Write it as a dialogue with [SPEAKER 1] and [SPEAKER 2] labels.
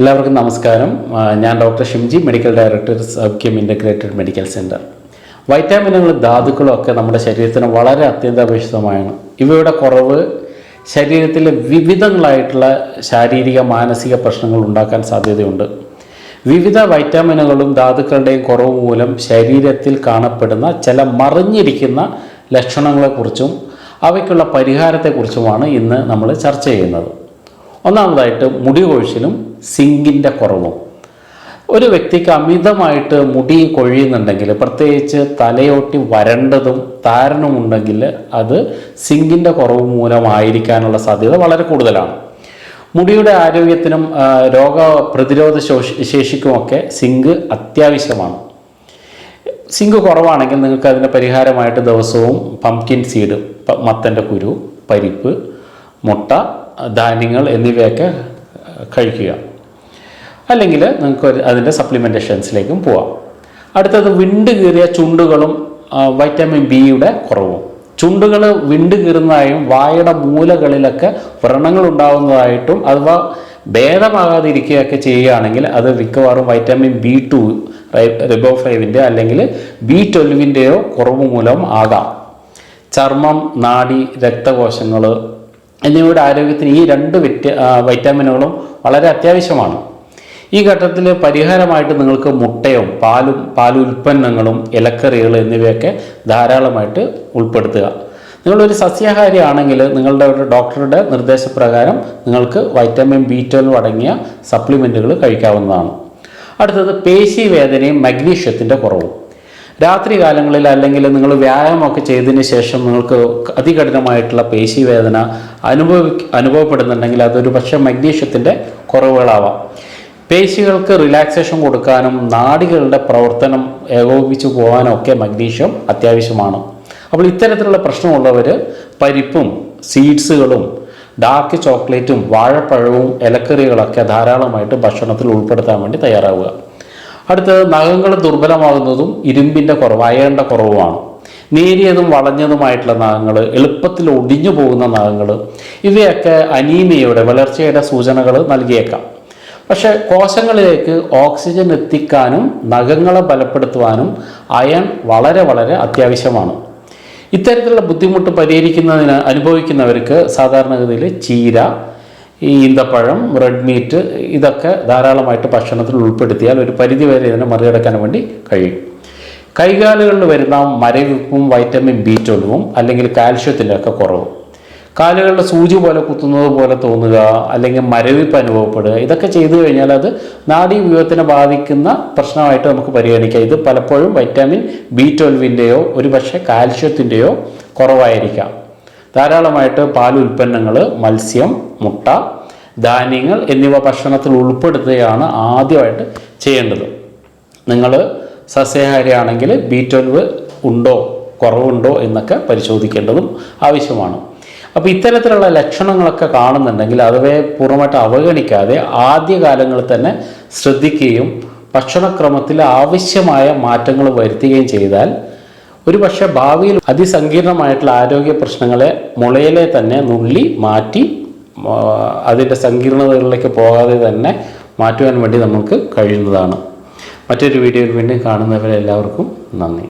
[SPEAKER 1] എല്ലാവർക്കും നമസ്കാരം. ഞാൻ doctor Shimji medical director Saukhyam integrated medical centre വൈറ്റാമിനുകളും ധാതുക്കളും ഒക്കെ നമ്മുടെ ശരീരത്തിന് വളരെ അത്യന്താപേക്ഷിതമാണ്. ഇവയുടെ കുറവ് ശരീരത്തിലെ വിവിധങ്ങളായിട്ടുള്ള ശാരീരിക മാനസിക പ്രശ്നങ്ങൾ ഉണ്ടാക്കാൻ സാധ്യതയുണ്ട്. വിവിധ വൈറ്റാമിനുകളും ധാതുക്കളുടെയും കുറവ് മൂലം ശരീരത്തിൽ കാണപ്പെടുന്ന ചില മറിഞ്ഞിരിക്കുന്ന ലക്ഷണങ്ങളെക്കുറിച്ചും അവയ്ക്കുള്ള പരിഹാരത്തെക്കുറിച്ചുമാണ് ഇന്ന് നമ്മൾ ചർച്ച ചെയ്യുന്നത്. ഒന്നാമതായിട്ട് മുടി കൊഴിച്ചിലും സിങ്കിന്റെ കുറവും. ഒരു വ്യക്തിക്ക് അമിതമായിട്ട് മുടി കൊഴിയുന്നുണ്ടെങ്കിൽ പ്രത്യേകിച്ച് തലയോട്ടി വരണ്ടതും താരനുമുണ്ടെങ്കിൽ അത് സിങ്കിന്റെ കുറവ് മൂലമായിരിക്കാനുള്ള സാധ്യത വളരെ കൂടുതലാണ്. മുടിയുടെ ആരോഗ്യത്തിനും രോഗ പ്രതിരോധ ശേഷിക്കുമൊക്കെ സിങ്ക് അത്യാവശ്യമാണ്. സിങ്ക് കുറവാണെങ്കിൽ നിങ്ങൾക്ക് അതിന് പരിഹാരമായിട്ട് ദിവസവും പംകിൻ സീഡ് മത്തന്റെ കുരു പരിപ്പ് മുട്ട ധാന്യങ്ങൾ എന്നിവയൊക്കെ കഴിക്കുക. അല്ലെങ്കിൽ നിങ്ങൾക്ക് അതിന്റെ സപ്ലിമെന്റേഷൻസിലേക്കും പോവാം. അടുത്തത് വിണ്ട് കീറിയ ചുണ്ടുകളും വൈറ്റമിൻ ബിയുടെ കുറവും. ചുണ്ടുകൾ വിണ്ട് കീറുന്നതായും വായുടെ മൂലകളിലൊക്കെ വ്രണങ്ങൾ ഉണ്ടാകുന്നതായിട്ടും അഥവാ ഭേദമാകാതിരിക്കുകയൊക്കെ ചെയ്യുകയാണെങ്കിൽ അത് മിക്കവാറും വൈറ്റമിൻ ബി ടു റിബോഫൈവിന്റെ അല്ലെങ്കിൽ ബി ട്വൽവിന്റെയോ കുറവ് മൂലം ആകാം. ചർമ്മം നാഡി രക്തകോശങ്ങൾ എന്നിവയുടെ ആരോഗ്യത്തിന് ഈ രണ്ട് വിറ്റ വൈറ്റാമിനുകളും വളരെ അത്യാവശ്യമാണ്. ഈ ഘട്ടത്തിൽ പരിഹാരമായിട്ട് നിങ്ങൾക്ക് മുട്ടയും പാലും പാലുൽപ്പന്നങ്ങളും ഇലക്കറികൾ എന്നിവയൊക്കെ ധാരാളമായിട്ട് ഉൾപ്പെടുത്തുക. നിങ്ങളൊരു സസ്യാഹാരി ആണെങ്കിൽ നിങ്ങളുടെ ഒരു ഡോക്ടറുടെ നിർദ്ദേശപ്രകാരം നിങ്ങൾക്ക് വൈറ്റമിൻ ബി ട്വൽവ് അടങ്ങിയ സപ്ലിമെന്റുകൾ കഴിക്കാവുന്നതാണ്. അടുത്തത് പേശി വേദനയും മഗ്നീഷ്യത്തിന്റെ കുറവും. രാത്രി കാലങ്ങളിൽ അല്ലെങ്കിൽ നിങ്ങൾ വ്യായാമമൊക്കെ ചെയ്തതിന് ശേഷം നിങ്ങൾക്ക് അതികഠിനമായിട്ടുള്ള പേശി വേദന അനുഭവി അനുഭവപ്പെടുന്നുണ്ടെങ്കിൽ അതൊരു പക്ഷേ മഗ്നീഷ്യത്തിന്റെ കുറവുകളാവാം. പേശികൾക്ക് റിലാക്സേഷൻ കൊടുക്കാനും നാടികളുടെ പ്രവർത്തനം ഏകോപിപ്പിച്ചു പോകാനും ഒക്കെ മഗ്നീഷ്യം അത്യാവശ്യമാണ്. അപ്പോൾ ഇത്തരത്തിലുള്ള പ്രശ്നമുള്ളവർ പരിപ്പും സീഡ്സുകളും ഡാർക്ക് ചോക്ലേറ്റും വാഴപ്പഴവും ഇലക്കറികളൊക്കെ ധാരാളമായിട്ട് ഭക്ഷണത്തിൽ ഉൾപ്പെടുത്താൻ വേണ്ടി തയ്യാറാവുക. അടുത്തത് നഖങ്ങൾ ദുർബലമാകുന്നതും ഇരുമ്പിന്റെ കുറവ് അയണിന്റെ കുറവുമാണ്. നേരിയതും വളഞ്ഞതുമായിട്ടുള്ള നഖങ്ങൾ എളുപ്പത്തിൽ ഒടിഞ്ഞു പോകുന്ന നഖങ്ങൾ ഇവയൊക്കെ അനീമിയയുടെ വളർച്ചയുടെ സൂചനകൾ നൽകിയേക്കാം. പക്ഷേ കോശങ്ങളിലേക്ക് ഓക്സിജൻ എത്തിക്കാനും നഖങ്ങളെ ബലപ്പെടുത്തുവാനും അയൺ വളരെ വളരെ അത്യാവശ്യമാണ്. ഇത്തരത്തിലുള്ള ബുദ്ധിമുട്ട് പരിഹരിക്കുന്നതിന് അനുഭവിക്കുന്നവർക്ക് സാധാരണഗതിയിൽ ചീര ഈ ഈന്തപ്പഴം റെഡ് മീറ്റ് ഇതൊക്കെ ധാരാളമായിട്ട് ഭക്ഷണത്തിൽ ഉൾപ്പെടുത്തിയാൽ ഒരു പരിധിവരെ ഇതിനെ മറികടക്കാൻ വേണ്ടി കഴിയും. കൈകാലുകളിൽ വരുന്ന മരവിപ്പും വൈറ്റമിൻ ബി ട്വൽവും അല്ലെങ്കിൽ കാൽഷ്യത്തിന്റെ ഒക്കെ കുറവും. കാലുകളുടെ സൂചി പോലെ കുത്തുന്നത് പോലെ തോന്നുക അല്ലെങ്കിൽ മരവിപ്പ് അനുഭവപ്പെടുക ഇതൊക്കെ ചെയ്തു കഴിഞ്ഞാൽ അത് നാഡീവ്യൂഹത്തിനെ ബാധിക്കുന്ന പ്രശ്നമായിട്ട് നമുക്ക് പരിഗണിക്കാം. ഇത് പലപ്പോഴും വൈറ്റാമിൻ ബി ട്വൽവിന്റെയോ ഒരു പക്ഷേ കാൽഷ്യത്തിന്റെയോ കുറവായിരിക്കാം. ധാരാളമായിട്ട് പാൽ ഉൽപ്പന്നങ്ങൾ മത്സ്യം മുട്ട ധാന്യങ്ങൾ എന്നിവ ഭക്ഷണത്തിൽ ഉൾപ്പെടുത്തുകയാണ് ആദ്യമായിട്ട് ചെയ്യേണ്ടത്. നിങ്ങൾ സസ്യാഹാരിയാണെങ്കിൽ ബി ട്വൽവ് ഉണ്ടോ കുറവുണ്ടോ എന്നൊക്കെ പരിശോധിക്കേണ്ടതും ആവശ്യമാണ്. അപ്പോൾ ഇത്തരത്തിലുള്ള ലക്ഷണങ്ങളൊക്കെ കാണുന്നുണ്ടെങ്കിൽ അവയെ പൂർണമായിട്ട് അവഗണിക്കാതെ ആദ്യകാലങ്ങളിൽ തന്നെ ശ്രദ്ധിക്കുകയും ഭക്ഷണക്രമത്തിൽ ആവശ്യമായ മാറ്റങ്ങൾ വരുത്തുകയും ചെയ്താൽ ഒരു പക്ഷേ ഭാവിയിൽ അതിസങ്കീർണമായിട്ടുള്ള ആരോഗ്യ പ്രശ്നങ്ങളെ മുളയിലെ തന്നെ നുള്ളി മാറ്റി അതിന്റെ സങ്കീർണതകളിലേക്ക് പോകാതെ തന്നെ മാറ്റുവാൻ വേണ്ടി നമുക്ക് കഴിയുന്നതാണ്. മറ്റൊരു വീഡിയോയിൽ വീണ്ടും കാണുന്നവരെല്ലാവർക്കും നന്ദി.